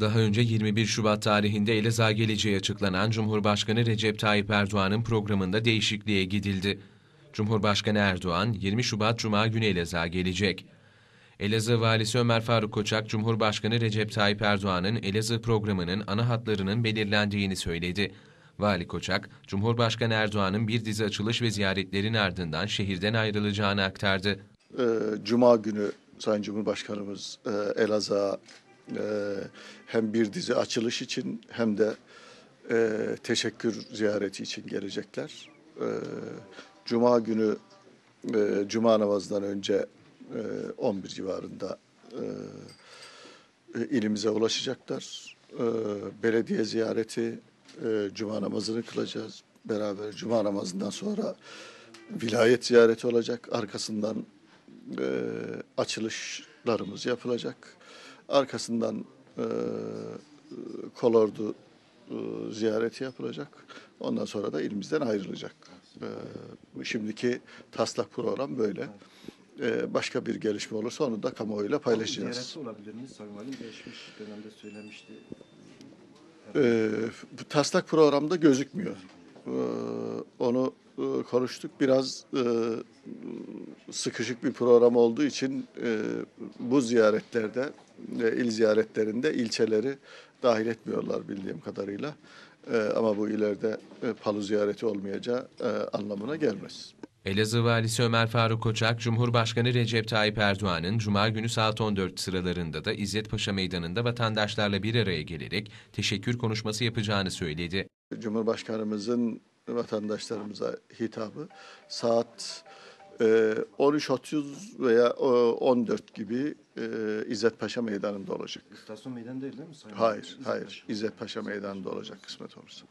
Daha önce 21 Şubat tarihinde Elazığ'a geleceği açıklanan Cumhurbaşkanı Recep Tayyip Erdoğan'ın programında değişikliğe gidildi. Cumhurbaşkanı Erdoğan 20 Şubat Cuma günü Elazığ'a gelecek. Elazığ Valisi Ömer Faruk Koçak, Cumhurbaşkanı Recep Tayyip Erdoğan'ın Elazığ programının ana hatlarının belirlendiğini söyledi. Vali Koçak, Cumhurbaşkanı Erdoğan'ın bir dizi açılış ve ziyaretlerin ardından şehirden ayrılacağını aktardı. Ee, Cuma günü Sayın Cumhurbaşkanımız e, Elazığ'a e, hem bir dizi açılış için hem de e, teşekkür ziyareti için gelecekler. E, Cuma günü e, Cuma namazından önce e, 11 civarında e, ilimize ulaşacaklar. E, belediye ziyareti, e, Cuma namazını kılacağız beraber. Cuma namazından sonra vilayet ziyareti olacak. Arkasından e, açılışlarımız yapılacak. Arkasından e, kolordu e, ziyareti yapılacak. Ondan sonra da ilimizden ayrılacak. E, şimdiki taslak program böyle. E, başka bir gelişme olursa onu da kamuoyuyla paylaşacağız. Ziyareti olabilir mi? Sayın Valim geçmiş dönemde söylemişti. Ee, bu taslak programda gözükmüyor. Ee, onu e, konuştuk. Biraz e, sıkışık bir program olduğu için e, bu ziyaretlerde, e, il ziyaretlerinde ilçeleri dahil etmiyorlar bildiğim kadarıyla. E, ama bu ileride e, Palu ziyareti olmayacağı e, anlamına gelmez. Elazığ Valisi Ömer Faruk Koçak, Cumhurbaşkanı Recep Tayyip Erdoğan'ın Cuma günü saat 14 sıralarında da İzzet Paşa Meydanı'nda vatandaşlarla bir araya gelerek teşekkür konuşması yapacağını söyledi. Cumhurbaşkanımızın vatandaşlarımıza hitabı saat 13.30 veya e, 14 gibi e, İzzet Paşa Meydanı'nda olacak. İstasyon meydan değil değil mi? Sayın? Hayır, İzzet hayır. Paşa. İzzet Paşa Meydanı'nda olacak kısmet olursa.